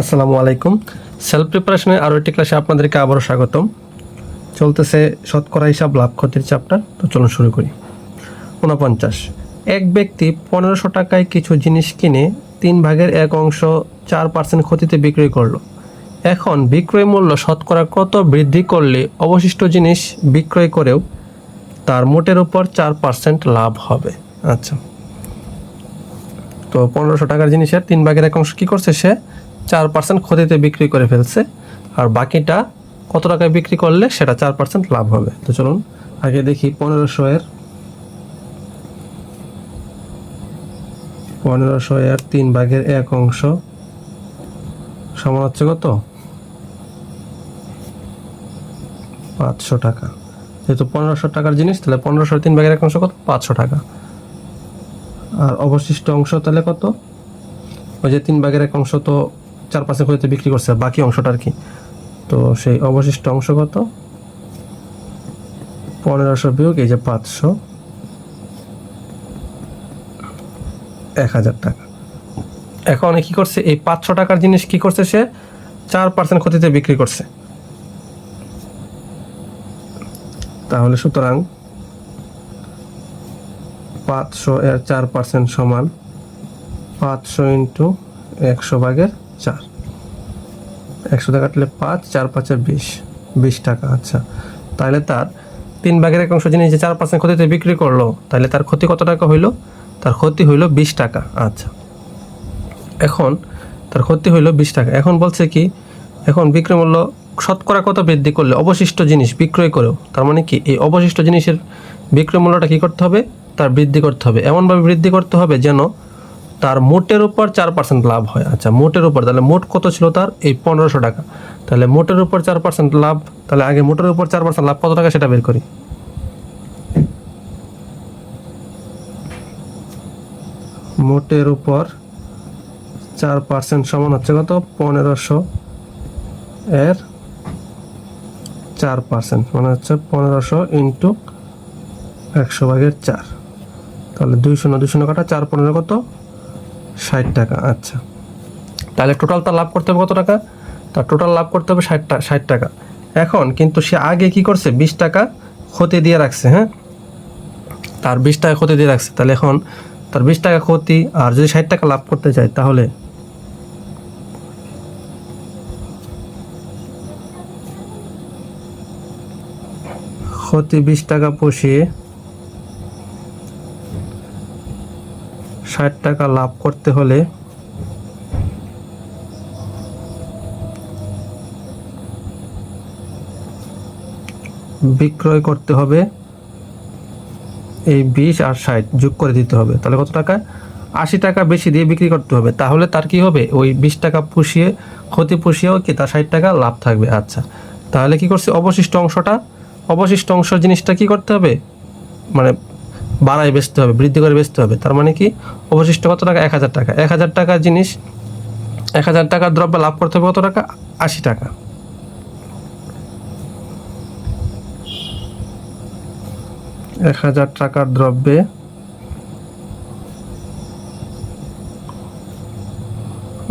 আসসালামু আলাইকুম। সেলফ প্রিপারেশনের আরও একটি ক্লাসে আপনাদেরকে আবারও স্বাগতম। চলতেছে শতকরা হিসাব লাভ ক্ষতির চ্যাপ্টার তো চলুন শুরু করি। ঊনপঞ্চাশ। এক ব্যক্তি পনেরোশো টাকায় কিছু জিনিস কিনে তিন ভাগের এক অংশ চার পার্সেন্ট ক্ষতিতে বিক্রি করল। এখন বিক্রয় মূল্য শতকরা কত বৃদ্ধি করলে অবশিষ্ট জিনিস বিক্রয় করেও তার মোটের উপর চার পার্সেন্ট লাভ হবে? আচ্ছা। তো পনেরোশো টাকার জিনিসের তিন ভাগের এক অংশ কী করছে সে? চার পার্সেন্ট ক্ষতিতে বিক্রি করে ফেলছে। আর বাকিটা কত টাকায় বিক্রি করলে সেটা চার পার্সেন্ট লাভ হবে। তো চলুন, আগে দেখি পনেরোশো এর পনেরোশো এর তিন ভাগের এক অংশ সমান হচ্ছে কত? পাঁচশো টাকা। যেহেতু পনেরোশো টাকার জিনিস, তাহলে পনেরোশো তিন ভাগের এক অংশ কত? পাঁচশো টাকা। আর অবশিষ্ট অংশ তাহলে কত? ওই যে তিন ভাগের এক অংশ তো চার পার্সেন্ট করে বিক্রি করছে বাকি অংশটা আর কি। তো সেই অবশিষ্ট অংশ কত? পনেরোশো বিয়োগ, এই যে পাঁচশো। এক হাজার টাকা। এখন কি করছে? এই পাঁচশো টাকার জিনিস কি করছে সে? চার পার্সেন্ট ক্ষতিতে বিক্রি করছে। তাহলে সুতরাং পাঁচশো এর চার পার্সেন্ট সমান পাঁচশো ইন্টু একশো ভাগের চার। একশো টাকা কাটলে পাঁচ, চার পাঁচে বিশ বিশ টাকা আচ্ছা। তাহলে তার তিন ভাগের এক অংশ জিনিস যে চার পার্সেন্ট ক্ষতিতে বিক্রি করল তাহলে তার ক্ষতি কত টাকা হইল? তার ক্ষতি হইল বিশ টাকা আচ্ছা। এখন তার ক্ষতি হইল বিশ টাকা। এখন বলছে কি, এখন বিক্রয় মূল্য শতকরা কত বৃদ্ধি করলে অবশিষ্ট জিনিস বিক্রয় করেও? তার মানে কি, এই অবশিষ্ট জিনিসের বিক্রয় মূল্যটা কী করতে হবে? তার বৃদ্ধি করতে হবে। এমনভাবে বৃদ্ধি করতে হবে যেন তার মোটের উপর চার পার্সেন্ট লাভ হয়। আচ্ছা মোটের উপর, তাহলে মোট কত ছিল তার? এই পনেরোশো টাকা। তাহলে মোটের উপর চার পার্সেন্ট লাভ, তাহলে আগে মোটের উপর চার পার্সেন্ট লাভ, কত টাকা সেটা বের করি? মোটের উপর চার পার্সেন্ট সমান হচ্ছে কত? পনেরোশো এর চার পার্সেন্ট মানে হচ্ছে পনেরোশো ইন্টু একশো ভাগের চার। তাহলে দুই শূন্য দুই শূন্য কাটা, চার পনেরো কত? ষাট টাকা আচ্ছা। তাহলে টোটাল তার লাভ করতে হবে কত টাকা? তার টোটাল লাভ করতে হবে ষাট টাকা ষাট টাকা। এখন কিন্তু সে আগে কি করছে? বিশ টাকা ক্ষতি দিয়ে রাখছে হ্যাঁ? তার বিশ টাকা ক্ষতি দিয়ে রাখছে। তাহলে এখন তার বিশ টাকা ক্ষতি আর যদি ষাট টাকা লাভ করতে চায়, তাহলে? ক্ষতি বিশ টাকা পুষিয়ে ষাট টাকা লাভ করতে হলে বিক্রয় করতে হবে এই বিশ আর ষাট যোগ করে দিতে হবে। তাহলে কত টাকা? আশি টাকা বেশি দিয়ে বিক্রি করতে হবে। তাহলে তার কি হবে? ওই বিশ টাকা পুষিয়ে, ক্ষতি পুষিয়েও কি তার ষাট টাকা লাভ থাকবে? আচ্ছা তাহলে কি করছে? অবশিষ্ট অংশটা, অবশিষ্ট অংশ জিনিসটা কি করতে হবে? মানে বাড়ায় বেচতে হবে, বৃদ্ধি করে বেচতে হবে। তার মানে কি? অবশিষ্ট কত টাকা? এক হাজার টাকা। এক হাজার টাকার জিনিস, এক হাজার টাকার দ্রব্য লাভ করতে হবে কত টাকা? আশি টাকা। এক হাজার টাকার দ্রব্যে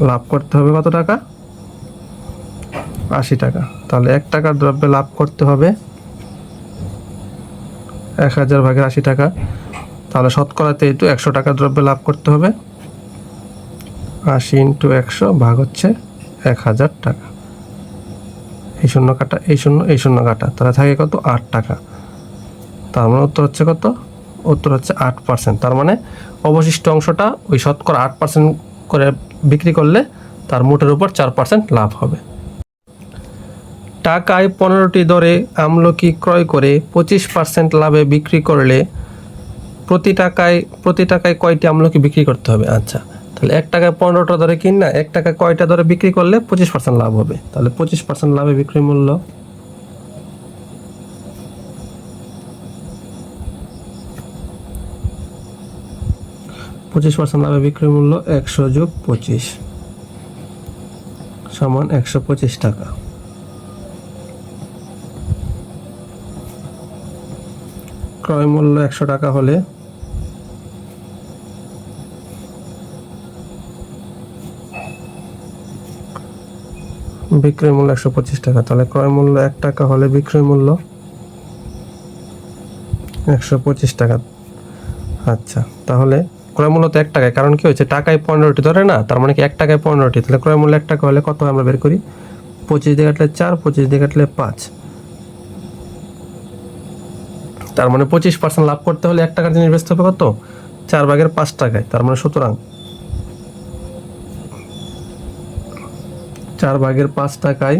লাভ করতে হবে কত টাকা? আশি টাকা। তাহলে এক টাকার দ্রব্যে লাভ করতে হবে এক হাজার ভাগের আশি টাকা। তাহলে শতকরাতে একটু একশো টাকা দ্রব্যে লাভ করতে হবে। আশি ইন্টু একশো ভাগ হচ্ছে এক হাজার টাকা। এই শূন্য কাটা, এই শূন্য এই শূন্য কাটা। তাহলে থাকে কত? আট টাকা। তার মানে উত্তর হচ্ছে কত? উত্তর হচ্ছে আট পার্সেন্ট। তার মানে অবশিষ্ট অংশটা ওই শতকরা আট পার্সেন্ট করে বিক্রি করলে তার মোটের উপর চার পার্সেন্ট লাভ হবে। টাকায় পনেরোটি দরে আমলকি ক্রয় করে পঁচিশ পার্সেন্ট লাভে বিক্রি করলে প্রতি টাকায় প্রতি টাকায় কয়টি আমলকি বিক্রি করতে হবে? আচ্ছা তাহলে এক টাকায় পনেরোটা দরে কিন না, এক টাকায় কয়টা দরে বিক্রি করলে পঁচিশ পার্সেন্ট লাভ হবে? তাহলে পঁচিশ পার্সেন্ট লাভে বিক্রি মূল্য? পঁচিশ পার্সেন্ট লাভে বিক্রি মূল্য একশো যোগ পঁচিশ সমান একশো পঁচিশ টাকা। ক্রয় মূল্য একশো টাকা হলে বিক্রয় মূল্য একশো পঁচিশ টাকা। তাহলে ক্রয় মূল্য এক টাকা হলে বিক্রয় মূল্য একশো পঁচিশ টাকা। আচ্ছা তাহলে ক্রয় মূল্য তো এক টাকায়, কারণ কি হয়েছে? টাকায় পনেরোটি ধরে না, তার মানে কি এক টাকায় পনেরোটি? তাহলে ক্রয় মূল্য এক টাকা হলে কত আমরা বের করি? পঁচিশ দিয়ে কাটলে চার, পঁচিশ দিয়ে কাটলে পাঁচ। তার মানে পঁচিশ পার্সেন্ট লাভ করতে হলে এক টাকার জিনিস বেচতে হবে কত? চার ভাগের পাঁচ টাকায়, তার মানে সুতরাং চার ভাগের পাঁচ টাকায়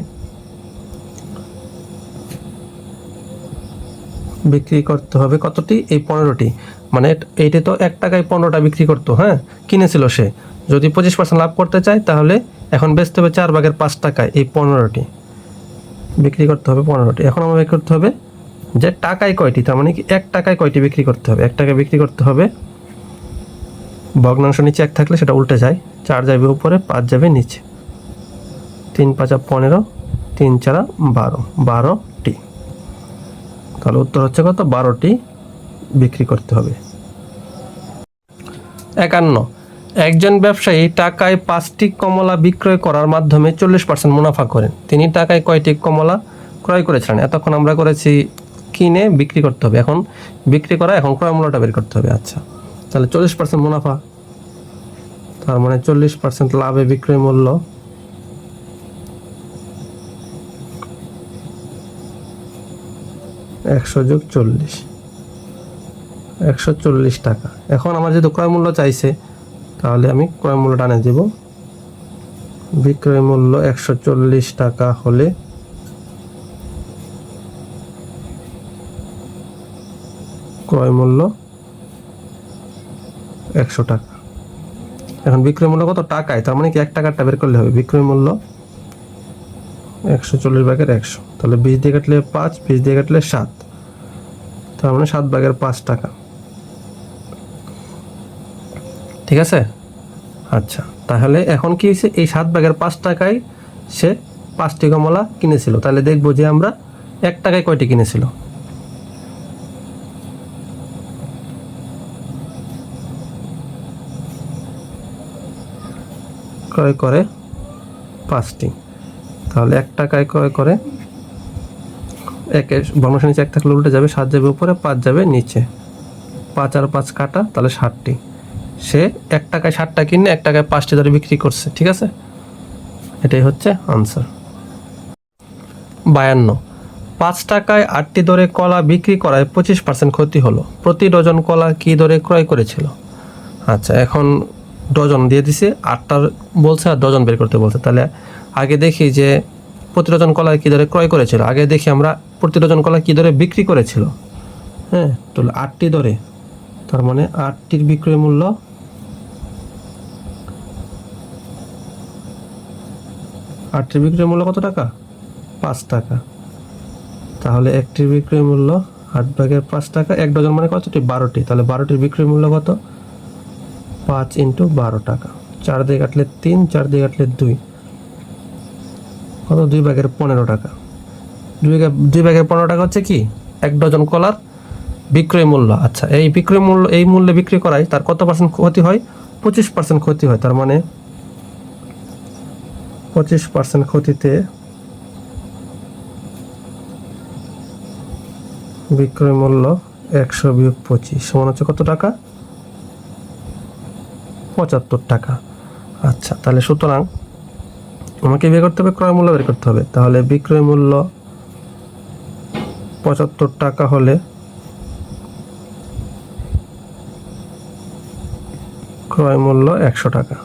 বিক্রি করতে হবে কতটি? এই পনেরোটি। মানে এইটা তো এক টাকায় পনেরোটা বিক্রি করতো হ্যাঁ? কিনেছিল সে। যদি পঁচিশ পার্সেন্ট লাভ করতে চায়, তাহলে এখন বেচতে হবে চার ভাগের পাঁচ টাকায় এই পনেরোটি। বিক্রি করতে হবে পনেরোটি। এখন আমার বিক্রি করতে হবে? যে টাকায় কয়টি, তার মানে কি এক টাকায় কয়টি বিক্রি করতে হবে? এক টাকায় বিক্রি করতে হবে, ভগ্নাংশ নিচে এক থাকলে সেটা উল্টে যায়, চার যাবে উপরে, পাঁচ যাবে নিচে। তিন পাঁচা পনেরো, তিন চারা বারো, বারোটি। তাহলে উত্তর হচ্ছে কত? বারোটি বিক্রি করতে হবে। একান্ন। একজন ব্যবসায়ী টাকায় পাঁচটি কমলা বিক্রয় করার মাধ্যমে চল্লিশ পার্সেন্ট মুনাফা করেন। তিনি টাকায় কয়টি কমলা ক্রয় করেছিলেন? এতক্ষণ আমরা করেছি কিনে বিক্রি করতে হবে। এখন বিক্রি করা, এখন ক্রয় মূল্যটা বের করতে হবে। আচ্ছা তাহলে চল্লিশ পার্সেন্ট মুনাফা। তার মানে চল্লিশ পার্সেন্ট লাভে বিক্রয় মূল্য। একশো যোগ চল্লিশ। একশো চল্লিশ টাকা। এখন আমার যেহেতু ক্রয় মূল্য চাইছে, তাহলে আমি ক্রয় মূল্য টানে দেব। বিক্রয় মূল্য একশো চল্লিশ টাকা হলে ক্রয় মূল্য একশো টাকা। এখন বিক্রয় মূল্য কত? টাকায়। তার মানে কি এক টাকারটা বের করলে হবে। বিক্রয় মূল্য একশো চল্লিশ ভাগের একশো। তাহলে বিশ দিয়ে কাটলে পাঁচ, বিশ দিয়ে কাটলে সাত। তার মানে সাত ভাগের পাঁচ টাকা। ঠিক আছে? আচ্ছা তাহলে এখন কি হয়েছে? এই সাত ভাগের পাঁচ টাকায় সে পাঁচটি কমলা কিনেছিল। তাহলে দেখব যে আমরা এক টাকায় কয়টি কিনেছিল? ক্রয় করে পাঁচটি। তাহলে এক টাকায় ক্রয় করে একে বর্ণসা নিচে এক থাকলে উল্টে যাবে, সাত যাবে উপরে, পাঁচ যাবে নিচে। পাঁচ আর পাঁচ কাটা, তাহলে ষাটটি। সে এক টাকায় ষাটটা কিনে, এক টাকায় পাঁচটি ধরে বিক্রি করছে, ঠিক আছে? এটাই হচ্ছে আনসার। বায়ান্ন। পাঁচ টাকায় আটটি দরে কলা বিক্রি করায় পঁচিশ পার্সেন্ট ক্ষতি হলো। প্রতি ডজন কলা কি দরে ক্রয় করেছিল? আচ্ছা এখন ডজন দিয়ে দিছে আটটার বলছে আর ডজন বের করতে বলছে। তাহলে আগে দেখি যে প্রতি ডজন কলা কী দরে ক্রয় করেছিল? আগে দেখি আমরা প্রতি ডজন কলা কী দরে বিক্রি করেছিল। হ্যাঁ তাহলে আটটি দরে। তার মানে আটটির বিক্রয় মূল্য আটটির বিক্রয় মূল্য কত টাকা? পাঁচ টাকা। তাহলে একটির বিক্রয় মূল্য আট ভাগের পাঁচ টাকা, এক ডজন মানে কতটি? বারোটি। তাহলে বারোটির বিক্রয় মূল্য কত? পাঁচ ইন্টু বারো টাকা। চার দিয়ে কাটলে তিন, চার দিয়ে কাটলে দুই। কত? দুই ভাগের পনেরো টাকা। দুই দুই ভাগের পনেরো টাকা হচ্ছে কি? এক ডজন কলার বিক্রয় মূল্য। আচ্ছা এই বিক্রয় মূল্য এই মূল্যে বিক্রি করায় তার কত পার্সেন্ট ক্ষতি হয়? পঁচিশ পার্সেন্ট ক্ষতি হয়। তার মানে পঁচিশ পার্সেন্ট ক্ষতিতে বিক্রয় মূল্য একশো বিয়োগ পঁচিশ সমান হচ্ছে কত টাকা? পঁচাত্তর টাকা। আচ্ছা তাহলে সুতরাং আমাকে বের করতে হবে, ক্রয় মূল্য বের করতে হবে। তাহলে বিক্রয় মূল্য পঁচাত্তর টাকা হলে ক্রয় মূল্য একশো টাকা।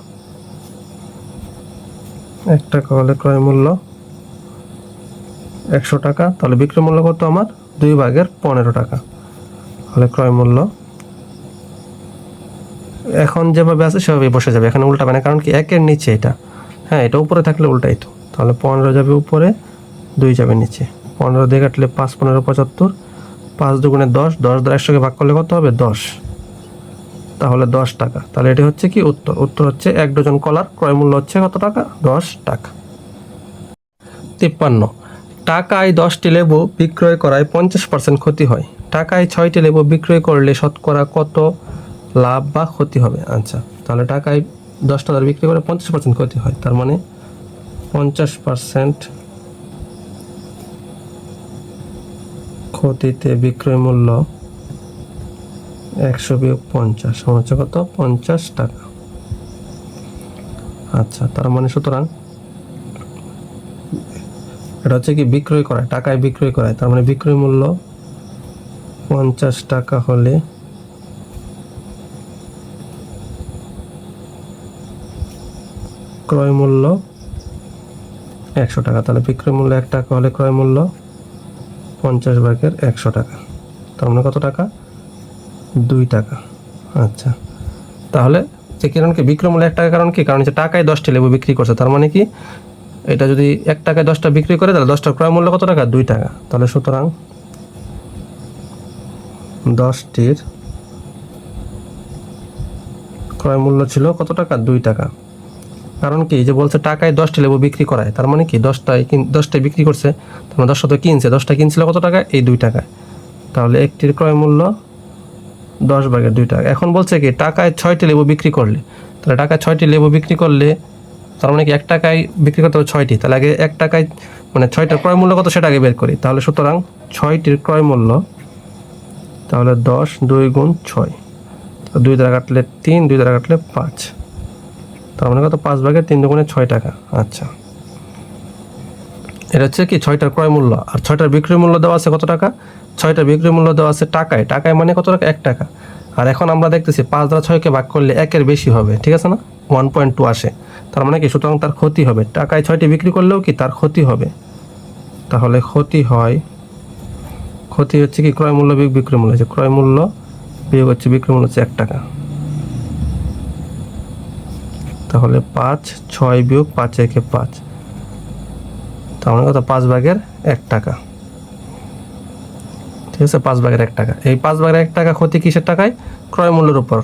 এক টাকা হলে ক্রয় মূল্য একশো টাকা, তাহলে বিক্রয় মূল্য কত আমার? দুই ভাগের পনেরো টাকা। তাহলে ক্রয় মূল্য এখন যেভাবে আছে সেভাবে বসে যাবে। এখানে উল্টাবে না কারণ কি, একের নিচে এটা। হ্যাঁ এটা উপরে থাকলে উল্টাই তো। তাহলে পনেরো যাবে উপরে, দুই যাবে নিচে। পনেরো দিয়ে কাটলে পাঁচ, পনেরো, পঁচাত্তর। পাঁচ দুগুণে দশ দশ দ্বারা একশোকে ভাগ করলে কত হবে? দশ। তাহলে দশ টাকা। তাহলে এটি হচ্ছে কি উত্তর? উত্তর হচ্ছে এক ডজন কলার ক্রয় মূল্য হচ্ছে কত টাকা? দশ টাকা। তিপ্পান্ন। টাকায় দশটি লেবু বিক্রয় করায় পঞ্চাশ পার্সেন্ট ক্ষতি হয়। টাকায় ছয়টি লেবু বিক্রয় করলে শতকরা কত? লাভ বা ক্ষতি হবে। আচ্ছা তাহলে টাকায় দশ ধরে বিক্রি করে পঞ্চাশ পার্সেন্ট ক্ষতি হয়। তার মানে পঞ্চাশ পার্সেন্ট ক্ষতিতে বিক্রয় মূল্য একশো বিয়োগ পঞ্চাশ হচ্ছে কত? পঞ্চাশ টাকা। আচ্ছা তার মানে সুতরাং এটা হচ্ছে কি বিক্রয় করায়, টাকায় বিক্রয় করায়। তার মানে বিক্রয় মূল্য পঞ্চাশ টাকা হলে ক্রয় মূল্য একশো টাকা। তাহলে বিক্রয় মূল্য এক টাকা হলে ক্রয় মূল্য পঞ্চাশ ভাগের একশো টাকা। তার মানে কত টাকা? দুই টাকা। আচ্ছা। তাহলে যে কারণ কি বিক্রয় মূল্য এক টাকা কারণ কি? কারণ হচ্ছে টাকায় দশটি লেবু বিক্রি করছে। তার মানে কি? এটা যদি এক টাকায় দশটা বিক্রি করে, তাহলে দশটার ক্রয় মূল্য কত টাকা? দুই টাকা। তাহলে সুতরাং দশটির ক্রয় মূল্য ছিল কত টাকা? দুই টাকা। কারণ কি? যে বলছে টাকায় দশটি লেবু বিক্রি করায়, তার মানে কি? দশটায় দশটায় বিক্রি করছে, তার মানে দশটা তো কিনছে, দশটা কিনছিল কত টাকা এই দুই টাকায়। তাহলে একটির ক্রয় মূল্য দশ ভাগের দুই টাকা। এখন বলছে কি, টাকায় ছয়টি লেবু বিক্রি করলে, তাহলে টাকায় ছয়টি লেবু বিক্রি করলে, তার মানে কি, এক টাকায় বিক্রি করতে হবে ছয়টি। তাহলে আগে এক টাকায় মানে ছয়টার ক্রয় মূল্য কত সেটা আগে বের করি। তাহলে সুতরাং ছয়টির ক্রয় মূল্য, তাহলে দশ দুই গুণ ছয়। দুই দ্বারা কাটলে তিন, দুই দ্বারা কাটলে পাঁচ। তার মানে কত? পাঁচ ভাগের তিন দুগুণে ছয় টাকা। আচ্ছা। এটা হচ্ছে কি? ছয়টার ক্রয় মূল্য। আর ছয়টার বিক্রয় মূল্য দেওয়া আছে কত টাকা? ছয়টার বিক্রয় মূল্য দেওয়া আছে টাকায়। টাকায় মানে কত টাকা? এক টাকা। আর এখন আমরা দেখতেছি পাঁচ দ্বারা ছয়কে ভাগ করলে একের বেশি হবে। ঠিক আছে না? ওয়ান পয়েন্ট টু আসে। তার মানে কি? সুতরাং তার ক্ষতি হবে। টাকায় ছয়টি বিক্রি করলেও কি তার ক্ষতি হবে? তাহলে ক্ষতি হয়, ক্ষতি হচ্ছে কি? ক্রয় মূল্য বিক্রয় মূল্য। হচ্ছে ক্রয় মূল্য বিয়োগ হচ্ছে বিক্রয় মূল্য হচ্ছে এক টাকা। তাহলে পাঁচ, ছয় বিয়োগ পাঁচ একে পাঁচ। মানে কত? পাঁচ ভাগের এক টাকা। ঠিক আছে? পাঁচ ভাগের এক টাকা। এই পাঁচ ভাগের এক টাকা ক্ষতি কিসের টাকায়? ক্রয় মূল্যের উপর।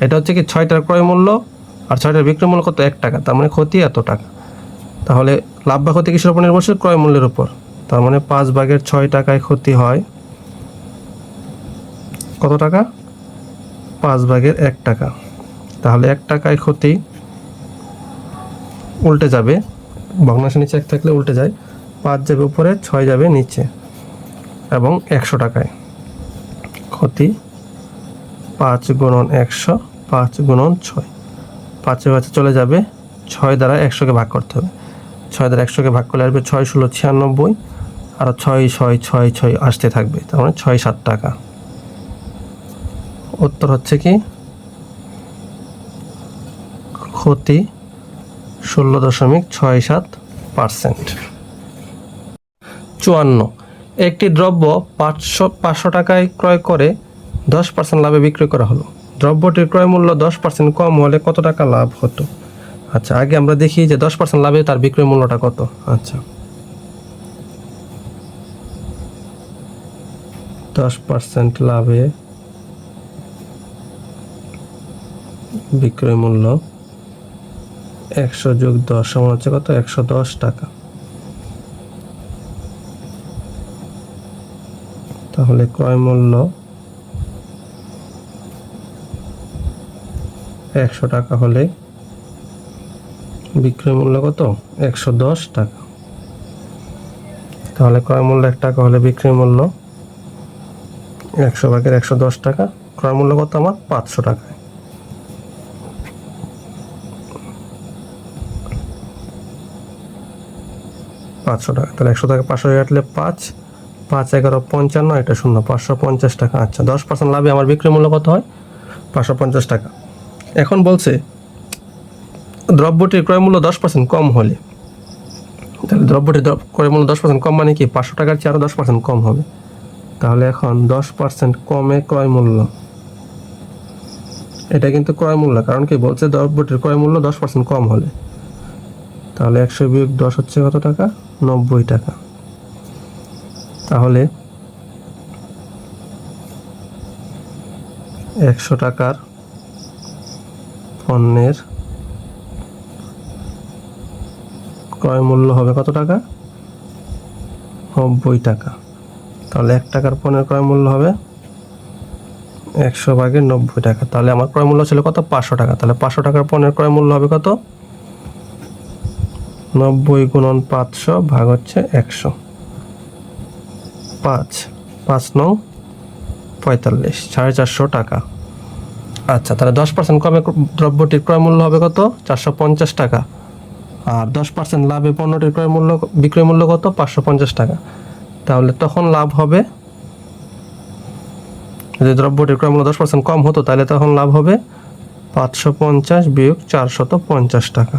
এটা হচ্ছে কি? ছয়টার ক্রয় মূল্য আর ছয়টার বিক্রয় মূল্য কত? এক টাকা। তার মানে ক্ষতি এত টাকা। তাহলে লাভ বা ক্ষতি কিসের উপর নির্ভরশীল? ক্রয় মূল্যের উপর। তার মানে পাঁচ ভাগের ছয় টাকায় ক্ষতি হয় কত টাকা? পাঁচ ভাগের এক টাকা। তাহলে এক টাকায় ক্ষতি উল্টে যাবে। ভগ্নাংশ নিচে এক থাকলে উল্টে যায়। পাঁচ যাবে উপরে, ছয় যাবে নিচে। এবং একশো টাকায়। ক্ষতি। পাঁচ গুণন একশো, পাঁচ গুণন ছয়। পাঁচে পাঁচে চলে যাবে। ছয় দ্বারা একশোকে ভাগ করতে হবে। ছয় দ্বারা একশোকে ভাগ করলে আসবে ছয় ষোলো ছিয়ানব্বই। আর ছয় ছয় ছয় ছয় আসতে থাকবে। তার মানে ছয় সাত টাকা। উত্তর হচ্ছে কি? ক্ষতি। ষোলো দশমিক ছয় সাত পার্সেন্ট। চুয়ান্ন। একটি দ্রব্য পাঁচশো পাঁচশো টাকায় ক্রয় করে দশ পার্সেন্ট লাভে বিক্রি করা হলো। দ্রব্যটির ক্রয় মূল্য দশ পার্সেন্ট কম হলে কত টাকা লাভ হতো? আচ্ছা আগে আমরা দেখি যে দশ পার্সেন্ট লাভে তার বিক্রয় মূল্যটা কত। আচ্ছা। দশ পার্সেন্ট লাভে বিক্রয় মূল্য একশো যোগ দশ সমান হচ্ছে কত? একশো দশ টাকা। তাহলে ক্রয় মূল্য একশো টাকা হলে বিক্রয় মূল্য কত? একশো দশ টাকা। তাহলে ক্রয় মূল্য এক টাকা হলে বিক্রয় মূল্য একশো ভাগের একশো দশ টাকা। ক্রয় মূল্য কত আমার? পাঁচশো টাকায়। পাঁচশো টাকা। তাহলে একশো টাকা পাঁচশো কাটলে পাঁচ পাঁচ এগারো পঞ্চান্ন, এটা শূন্য, পাঁচশো পঞ্চাশ টাকা আচ্ছা দশ পার্সেন্ট লাভে আমার বিক্রয় মূল্য কত হয়? পাঁচশো পঞ্চাশ টাকা। এখন বলছে, দ্রব্যটির ক্রয় মূল্য দশ পার্সেন্ট কম হলে। তাহলে দ্রব্যটির দ্র- ক্রয় মূল্য দশ পার্সেন্ট কম মানে কি? পাঁচশো টাকার চেয়ে আরও দশ পার্সেন্ট কম হবে। তাহলে এখন দশ পার্সেন্ট কমে ক্রয় মূল্য। এটা কিন্তু ক্রয় মূল্য, কারণ কি? বলছে দ্রব্যটির ক্রয় মূল্য দশ পার্সেন্ট কম হলে। তাহলে একশো বিয়োগ দশ হচ্ছে কত টাকা? নব্বই টাকা। তাহলে একশো টাকার পণ্যের ক্রয় মূল্য হবে কত টাকা? নব্বই টাকা। তাহলে এক টাকার পণ্যের ক্রয় মূল্য হবে একশো ভাগের নব্বই টাকা। তাহলে আমার ক্রয় মূল্য ছিল কত? পাঁচশো টাকা। তাহলে পাঁচশো টাকার পণ্যের ক্রয় মূল্য হবে কত? নব্বই গুণন পাঁচশো ভাগ হচ্ছে একশো। পাঁচ পাঁচ নং পঁয়তাল্লিশ, সাড়ে চারশো টাকা। আচ্ছা তাহলে দশ পার্সেন্ট কমে দ্রব্যটির ক্রয় মূল্য হবে কত? চারশো পঞ্চাশ টাকা। আর দশ পার্সেন্ট লাভে পণ্যটির ক্রয় মূল্য, বিক্রয় মূল্য কত? পাঁচশো পঞ্চাশ টাকা। তাহলে তখন লাভ হবে, যদি দ্রব্যটির ক্রয় মূল্য দশ পার্সেন্ট কম হতো, তাহলে তখন লাভ হবে পাঁচশো পঞ্চাশ বিয়োগ চারশত পঞ্চাশ টাকা।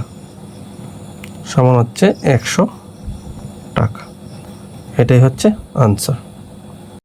সমান হচ্ছে একশো টাকা। এটাই হচ্ছে আনসার